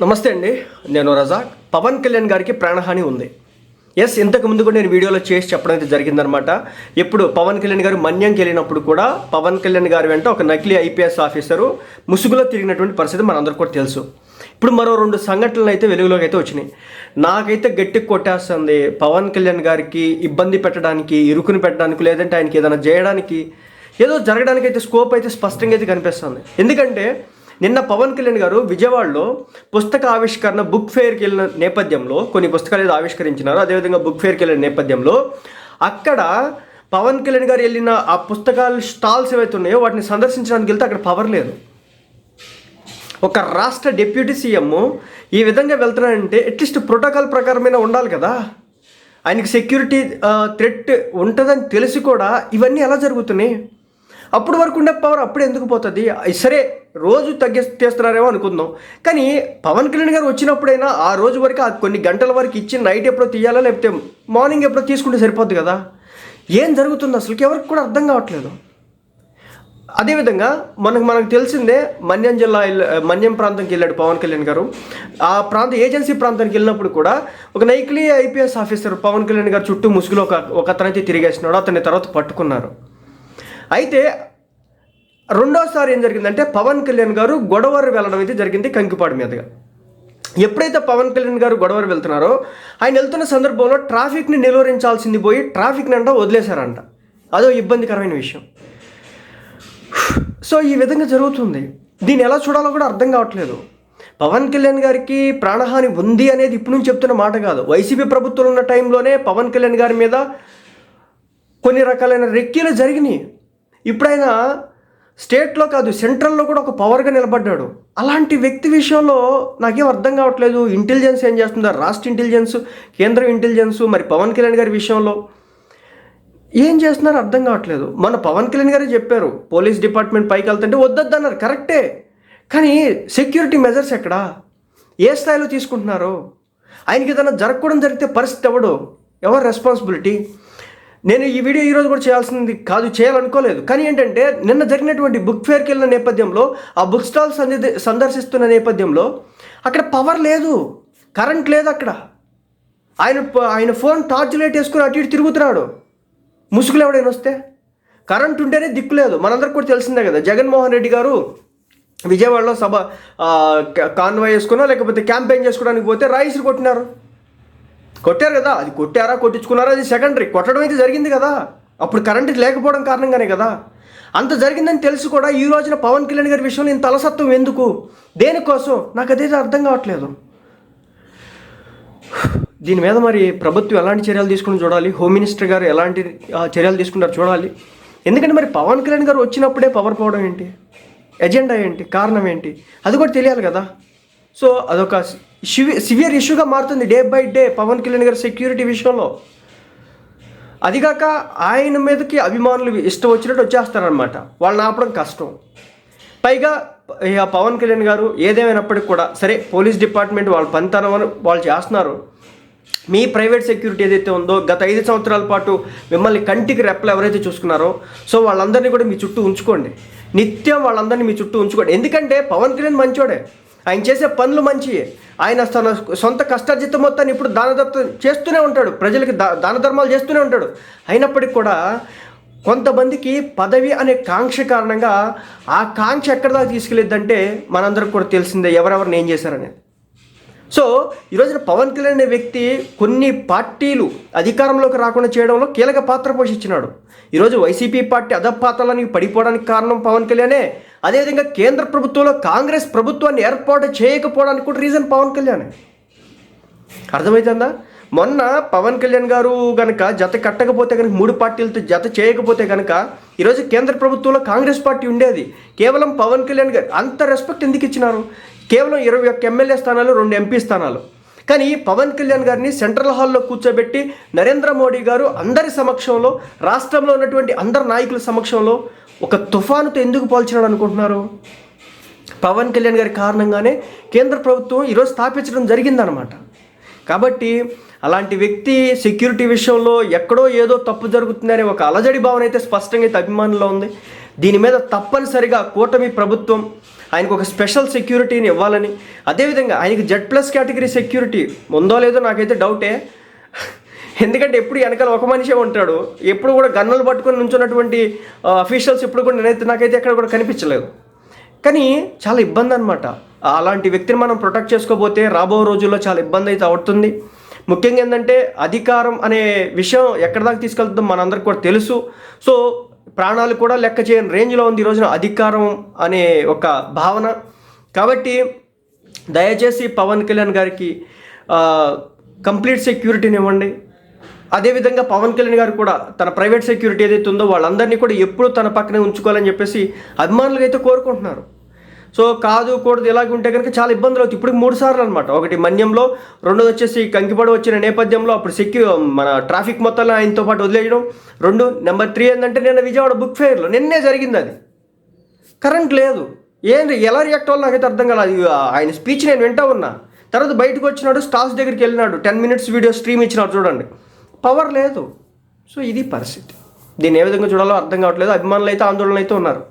నమస్తే అండి నేను రజాక్. పవన్ కళ్యాణ్ గారికి ప్రాణహాని ఉంది. ఎస్ ఇంతకు ముందు కూడా నేను వీడియోలో చేసి చెప్పడం అయితే జరిగిందనమాట ఇప్పుడు పవన్ కళ్యాణ్ గారు మన్యంకి వెళ్ళినప్పుడు కూడా పవన్ కళ్యాణ్ గారి వెంట ఒక నకిలీ ఐపీఎస్ ఆఫీసరు ముసుగులో తిరిగినటువంటి పరిస్థితి మనందరికీ కూడా తెలుసు. ఇప్పుడు మరో రెండు సంఘటనలు అయితే వెలుగులోకి అయితే వచ్చినాయి. నాకైతే గట్టి కొట్టేస్తుంది పవన్ కళ్యాణ్ గారికి ఇబ్బంది పెట్టడానికి ఇరుకుని పెట్టడానికి లేదంటే ఆయనకి ఏదైనా చేయడానికి ఏదో జరగడానికి అయితే స్కోప్ అయితే స్పష్టంగా అయితే కనిపిస్తుంది. ఎందుకంటే నిన్న పవన్ కళ్యాణ్ గారు విజయవాడలో పుస్తక ఆవిష్కరణ బుక్ ఫేర్కి వెళ్ళిన నేపథ్యంలో కొన్ని పుస్తకాలు ఏదో ఆవిష్కరించినారు అదేవిధంగా బుక్ ఫేర్కి వెళ్ళిన నేపథ్యంలో అక్కడ పవన్ కళ్యాణ్ గారు వెళ్ళిన ఆ పుస్తకాలు స్టాల్స్ ఏవైతే ఉన్నాయో వాటిని సందర్శించడానికి వెళ్తే అక్కడ పవర్ లేదు. ఒక రాష్ట్ర డిప్యూటీ సీఎం ఈ విధంగా వెళ్తున్నాడంటే అట్లీస్ట్ ప్రోటోకాల్ ప్రకారమైన ఉండాలి కదా. ఆయనకి సెక్యూరిటీ థ్రెట్ ఉంటుందని తెలిసి కూడా ఇవన్నీ ఎలా జరుగుతున్నాయి? అప్పుడు వరకు ఉండే పవర్ అప్పుడు ఎందుకు పోతుంది? సరే రోజు తగ్గిస్తేస్తున్నారేమో అనుకుందాం. కానీ పవన్ కళ్యాణ్ గారు వచ్చినప్పుడైనా ఆ రోజు వరకు ఆ కొన్ని గంటల వరకు ఇచ్చి నైట్ ఎప్పుడో తీయాలా లేకపోతే మార్నింగ్ ఎప్పుడో తీసుకుంటే సరిపోద్ది కదా? ఏం జరుగుతుంది అసలుకి? ఎవరికి కూడా అర్థం కావట్లేదు. అదేవిధంగా మనకు మనకు తెలిసిందే మన్యం జిల్లా మన్యం ప్రాంతంకి వెళ్ళాడు పవన్ కళ్యాణ్ గారు. ఆ ప్రాంత ఏజెన్సీ ప్రాంతానికి వెళ్ళినప్పుడు కూడా ఒక నైక్లీ ఐపీఎస్ ఆఫీసర్ పవన్ కళ్యాణ్ గారు చుట్టూ ముసుగులో ఒక ఒక అతనైతే తిరిగేసినాడు. అతని తర్వాత పట్టుకున్నారు. అయితే రెండోసారి ఏం జరిగిందంటే పవన్ కళ్యాణ్ గారు గొడవరు వెళ్ళడం అయితే జరిగింది కంకిపాడు మీదుగా. ఎప్పుడైతే పవన్ కళ్యాణ్ గారు గొడవరు వెళ్తున్నారో ఆయన వెళ్తున్న సందర్భంలో ట్రాఫిక్ని నిలువరించాల్సింది పోయి ట్రాఫిక్ని అంట వదిలేశారంట. అదో ఇబ్బందికరమైన విషయం. సో ఈ విధంగా జరుగుతుంది. దీన్ని ఎలా చూడాలో కూడా అర్థం కావట్లేదు. పవన్ కళ్యాణ్ గారికి ప్రాణహాని ఉంది అనేది ఇప్పుడు నుంచి చెప్తున్న మాట కాదు. వైసీపీ ప్రభుత్వం ఉన్న టైంలోనే పవన్ కళ్యాణ్ గారి మీద కొన్ని రకాలైన రెక్కీలు జరిగినాయి. ఇప్పుడైనా స్టేట్లో కాదు సెంట్రల్లో కూడా ఒక పవర్గా నిలబడ్డాడు. అలాంటి వ్యక్తి విషయంలో నాకేం అర్థం కావట్లేదు. ఇంటెలిజెన్స్ ఏం చేస్తుందా? రాష్ట్ర ఇంటెలిజెన్స్ కేంద్ర ఇంటెలిజెన్స్ మరి పవన్ కళ్యాణ్ గారి విషయంలో ఏం చేస్తున్నారో అర్థం కావట్లేదు. మన పవన్ కళ్యాణ్ గారే చెప్పారు పోలీస్ డిపార్ట్మెంట్ పైకి వెళ్తుంటే వద్దన్నారు కరెక్టే. కానీ సెక్యూరిటీ మెజర్స్ ఎక్కడా? ఏ స్థాయిలో తీసుకుంటున్నారు? ఆయనకి ఏదైనా జరగకూడదు జరిగితే పరిస్థితి ఎవడు? ఎవరు రెస్పాన్సిబిలిటీ? నేను ఈ వీడియో ఈరోజు కూడా చేయాల్సింది కాదు చేయాలనుకోలేదు. కానీ ఏంటంటే నిన్న జరిగినటువంటి బుక్ ఫేర్కి వెళ్ళిన నేపథ్యంలో ఆ బుక్ స్టాల్ సంది సందర్శిస్తున్న నేపథ్యంలో అక్కడ పవర్ లేదు. కరెంట్ లేదు అక్కడ. ఆయన ఆయన ఫోన్ టార్చ్ లైట్ వేసుకుని అటు ఇటు తిరుగుతున్నాడు. ముసుగులు ఎవడైనా వస్తే. కరెంట్ ఉంటేనే దిక్కు లేదు. మనందరికి కూడా తెలిసిందే కదా జగన్మోహన్ రెడ్డి గారు విజయవాడలో సభ కాన్వాయ్ వేసుకున్నా లేకపోతే క్యాంపెయిన్ చేసుకోవడానికి పోతే రైస్ కొట్టినారు. కొట్టారు కదా అది కొట్టారా కొట్టించుకున్నారా అది సెకండరీ కొట్టడం అయితే జరిగింది కదా. అప్పుడు కరెంట్ లేకపోవడం కారణంగానే కదా. అంత జరిగిందని తెలిసి కూడా ఈ రోజున పవన్ కళ్యాణ్ గారి విషయంలో ఇంత అలసత్వం ఎందుకు? దేనికోసం? నాకు అదే అర్థం కావట్లేదు. దీని మీద మరి ప్రభుత్వం ఎలాంటి చర్యలు తీసుకుని చూడాలి? హోమ్ మినిస్టర్ గారు ఎలాంటి చర్యలు తీసుకుంటారు చూడాలి? ఎందుకంటే మరి పవన్ కళ్యాణ్ గారు వచ్చినప్పుడే పవర్ పోవడం ఏంటి? ఎజెండా ఏంటి? కారణం ఏంటి? అది కూడా తెలియాలి కదా. సో అదొక సివియర్ ఇష్యూగా మారుతుంది day by day Pawan Kalyan గారి సెక్యూరిటీ విషయంలో. అదిగాక ఆయన మీదకి అభిమానులు ఇష్టం వచ్చినట్టు వచ్చేస్తారనమాట వాళ్ళని ఆపడం కష్టం. పైగా ఇక పవన్ కళ్యాణ్ గారు ఏదేమైనప్పటికీ కూడా సరే పోలీస్ డిపార్ట్మెంట్ వాళ్ళ పనితనం వాళ్ళు చేస్తున్నారు. మీ ప్రైవేట్ సెక్యూరిటీ ఏదైతే ఉందో గత ఐదు సంవత్సరాల పాటు మిమ్మల్ని కంటికి రెప్పలు ఎవరైతే చూసుకున్నారో సో వాళ్ళందరినీ కూడా మీ చుట్టూ ఉంచుకోండి. నిత్యం వాళ్ళందరినీ మీ చుట్టూ ఉంచుకోండి. ఎందుకంటే పవన్ కళ్యాణ్ మంచోడే. ఆయన చేసే పనులు మంచియే ఆయన తన సొంత కష్టార్జితం మొత్తాన్ని ఇప్పుడు దానదత్తం చేస్తూనే ఉంటాడు. ప్రజలకి దా దాన ధర్మాలు చేస్తూనే ఉంటాడు. అయినప్పటికీ కూడా కొంతమందికి పదవి అనే కాంక్ష కారణంగా ఆ కాంక్ష ఎక్కడ దాకా తీసుకెళ్ళిద్దంటే మనందరికి కూడా తెలిసిందే ఎవరెవరిని ఏం చేశారనేది సో ఈరోజున పవన్ కళ్యాణ్ అనే వ్యక్తి కొన్ని పార్టీలు అధికారంలోకి రాకుండా చేయడంలో కీలక పాత్ర పోషించినాడు. ఈరోజు వైసీపీ పార్టీ అధపాతాలని పడిపోవడానికి కారణం పవన్ కళ్యాణే. అదేవిధంగా కేంద్ర ప్రభుత్వంలో కాంగ్రెస్ ప్రభుత్వాన్ని ఏర్పాటు చేయకపోవడానికి కూడా రీజన్ పవన్ కళ్యాణ్. అర్థమవుతుందా మొన్న పవన్ కళ్యాణ్ గారు కనుక జత కట్టకపోతే కనుక మూడు పార్టీలతో జత చేయకపోతే కనుక ఈరోజు కేంద్ర ప్రభుత్వంలో కాంగ్రెస్ పార్టీ ఉండేది. కేవలం పవన్ కళ్యాణ్ గారు అంత రెస్పెక్ట్ ఎందుకు ఇచ్చినారు? కేవలం ఇరవై ఒక్క ఎమ్మెల్యే స్థానాలు రెండు ఎంపీ స్థానాలు. కానీ పవన్ కళ్యాణ్ గారిని సెంట్రల్ హాల్లో కూర్చోబెట్టి నరేంద్ర మోడీ గారు అందరి సమక్షంలో రాష్ట్రంలో ఉన్నటువంటి అందరి నాయకుల సమక్షంలో ఒక తుఫానుతో ఎందుకు పోల్చినాడు అనుకుంటున్నారు? పవన్ కళ్యాణ్ గారి కారణంగానే కేంద్ర ప్రభుత్వం ఈరోజు స్థాపించడం జరిగిందనమాట కాబట్టి అలాంటి వ్యక్తి సెక్యూరిటీ విషయంలో ఎక్కడో ఏదో తప్పు జరుగుతుందనే ఒక అలజడి భావన అయితే స్పష్టంగా అయితే అభిమానుల్లో ఉంది. దీని మీద తప్పనిసరిగా కూటమి ప్రభుత్వం ఆయనకు ఒక స్పెషల్ సెక్యూరిటీని ఇవ్వాలని అదేవిధంగా ఆయనకి జెడ్ ప్లస్ కేటగిరీ సెక్యూరిటీ ఉందో లేదో నాకైతే డౌటే. ఎందుకంటే ఎప్పుడు వెనకాల ఒక మనిషే ఉంటాడు. ఎప్పుడు కూడా గన్నులు పట్టుకొని నుంచున్నటువంటి అఫీషియల్స్ ఎప్పుడు కూడా నేనైతే నాకైతే ఎక్కడ కూడా కనిపించలేదు. కానీ చాలా ఇబ్బంది అనమాట అలాంటి వ్యక్తిని మనం ప్రొటెక్ట్ చేసుకోకపోతే రాబో రోజుల్లో చాలా ఇబ్బంది అయితే అవుతుంది. ముఖ్యంగా ఏంటంటే అధికారం అనే విషయం ఎక్కడి దాకా తీసుకెళ్తుందో మనందరికి కూడా తెలుసు. సో ప్రాణాలు కూడా లెక్క చేయని రేంజ్లో ఉంది ఈ రోజున అధికారం అనే ఒక భావన. కాబట్టి దయచేసి పవన్ కళ్యాణ్ గారికి కంప్లీట్ సెక్యూరిటీని ఇవ్వండి. అదేవిధంగా పవన్ కళ్యాణ్ గారు కూడా తన ప్రైవేట్ సెక్యూరిటీ ఏదైతే ఉందో వాళ్ళందరినీ కూడా ఎప్పుడూ తన పక్కనే ఉంచుకోవాలని చెప్పేసి అభిమానులు అయితే కోరుకుంటున్నారు. సో కాదు కూడదు ఇలాగ ఉంటే కనుక చాలా ఇబ్బందులు అవుతాయి. ఇప్పుడు మూడు సార్లు అనమాట ఒకటి మన్యంలో రెండోది వచ్చేసి కంకిపడ వచ్చిన నేపథ్యంలో అప్పుడు సెక్యూ మన ట్రాఫిక్ మొత్తంలో ఆయనతో పాటు వదిలేయడం. రెండు నెంబర్ త్రీ ఏంటంటే నిన్న విజయవాడ బుక్ ఫెయిర్లో నిన్నే జరిగింది అది. కరెంట్ లేదు. ఏంటి ఎలా రియాక్ట్ అవ్వాలి నాకైతే అర్థం కాలేదు. ఆయన స్పీచ్ నేను వింటా ఉన్నా. తర్వాత బయటకు వచ్చినాడు స్టాఫ్స్ దగ్గరికి వెళ్ళినాడు. టెన్ మినిట్స్ వీడియో స్ట్రీమ్ ఇచ్చినాడు చూడండి. పవర్ లేదు. సో ఇది పరిస్థితి. దీన్ని ఏ విధంగా చూడాలో అర్థం కావట్లేదు. అభిమానులు అయితే ఆందోళన అయితే ఉన్నారు.